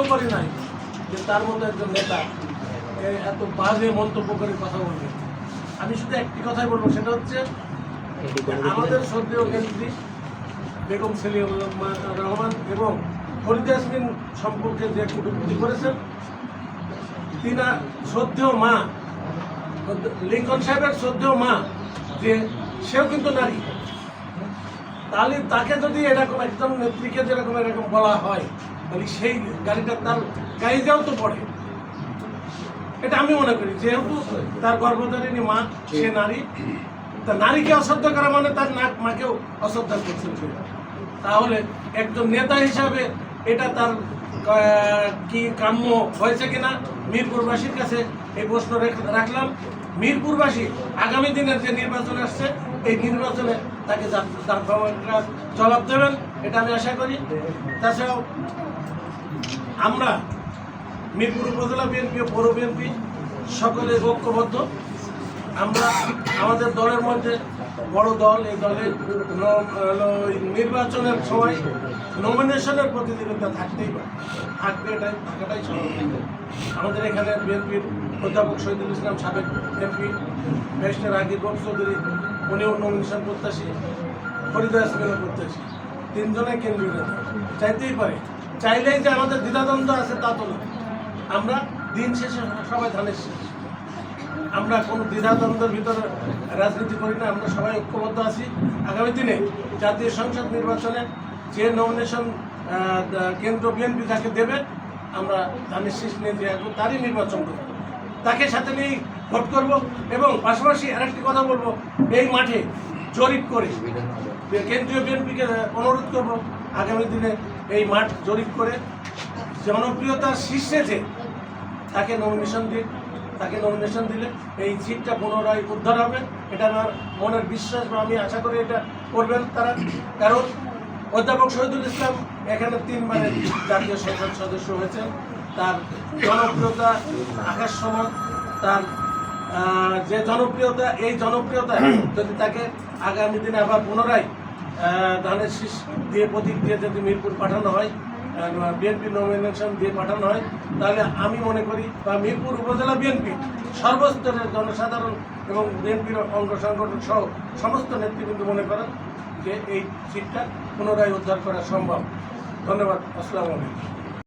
চিন্তাও করি নাই যে তার মতো একজন নেতা এত বাজে মন্তব্য করে কথা বলবে। আমি শুধু একটি কথাই বলব সেটা হচ্ছে আমাদের শ্রদ্ধেয় নেত্রী বেগম সেলিম রহমান এবং ফরিদ ইয়াসমিন সম্পর্কে যে কটূক্তি করেছেন তিনা শ্রদ্ধেয় মা লিঙ্কন সাহেবের শ্রদ্ধেয় মা যে সেও কিন্তু নারী। তাহলে তাকে যদি এরকম একজন নেত্রীকে যেরকম এরকম বলা হয় তাহলে সেই গাড়িটা তার গাড়ি যাও তো পড়ে। এটা আমি মনে করি যেহেতু তার গর্ভধারিণী মা সে নারী তা নারীকে অশ্রদ্ধা করা মানে তার নাক মাকেও অশ্রদ্ধা করছে তাহলে একজন নেতা হিসাবে এটা তার কি কাম্য হয়েছে কিনা মিরপুরবাসীর কাছে এই প্রশ্ন রেখ- রাখলাম। মিরপুরবাসী আগামী দিনের যে নির্বাচন আসছে, এই নির্বাচনে তাকে জবাব দেবেন, এটা আমি আশা করি। তাছাড়াও আমরা মিরপুর উপজেলা বিএনপি ও পৌর বিএনপি সকলে ঐক্যবদ্ধ। আমরা আমাদের দলের মধ্যে বড় দল, এই দলের নির্বাচনের সময় নমিনেশনের প্রতিযোগিতা থাকতেই পারে। থাকবে এটাই, থাকাটাই স্বাভাবিক। আমাদের এখানে বিএনপির অধ্যাপক শহীদুল ইসলাম সাবেক MP, barrister Agir box Chowdhury, উনিও নমিনেশন প্রত্যাশী, ফরিদা ইয়াসমিনও প্রত্যাশী। তিনজনে কেন্দ্রীয় নেতা। চাইতেই পারে। চাইলেই যে আমাদের দ্বিধাদ্বন্দ্ব আছে তা তো আমরা দিন শেষে সবাই ধানের শেষ। আমরা কোনো দ্বিধাদ্বন্দ্বের ভিতরে রাজনীতি করি না, আমরা সবাই ঐক্যবদ্ধ আছি। আগামী দিনে জাতীয় সংসদ নির্বাচনে যে নমিনেশন কেন্দ্র বিএনপি যাকে দেবে, আমরা ধানের শীষ নিয়ে দিয়ে আসব তারই নির্বাচন করব। তাকে সাথে নিয়েই ভোট করব এবং পাশাপাশি আরেকটি কথা বলব, এই মাঠে জরিপ করে কেন্দ্রীয় বিএনপিকে অনুরোধ করব আগামী দিনে এই মাঠ জরিপ করে জনপ্রিয়তার শীর্ষে যে তাকে নমিনেশন দিন তাকে নমিনেশন দিলে এই সিটটা পুনরায় উদ্ধার হবে। এটা আমার মনের বিশ্বাস বা আমি আশা করি এটা করবেন তারা। কারণ অধ্যাপক শহীদুল ইসলাম এখানে তিনবারে জাতীয় সংসদ সদস্য হয়েছেন। তার জনপ্রিয়তা আকাশ সমান। তার যে জনপ্রিয়তা, এই জনপ্রিয়তা যদি তাকে আগামী দিনে আবার পুনরায় ধানের শীষ দিয়ে প্রতীক দিয়ে যদি মিরপুর পাঠানো হয় বিএনপি নমিনেশন দিয়ে পাঠানো হয়। তাহলে আমি মনে করি বা মিরপুর উপজেলা বিএনপি সর্বস্তরের জনসাধারণ এবং বিএনপির অঙ্গ সংগঠন সহ সমস্ত নেতৃবৃন্দ মনে করেন যে এই সিটটা পুনরায় উদ্ধার করা সম্ভব। ধন্যবাদ। আসসালামু আলাইকুম।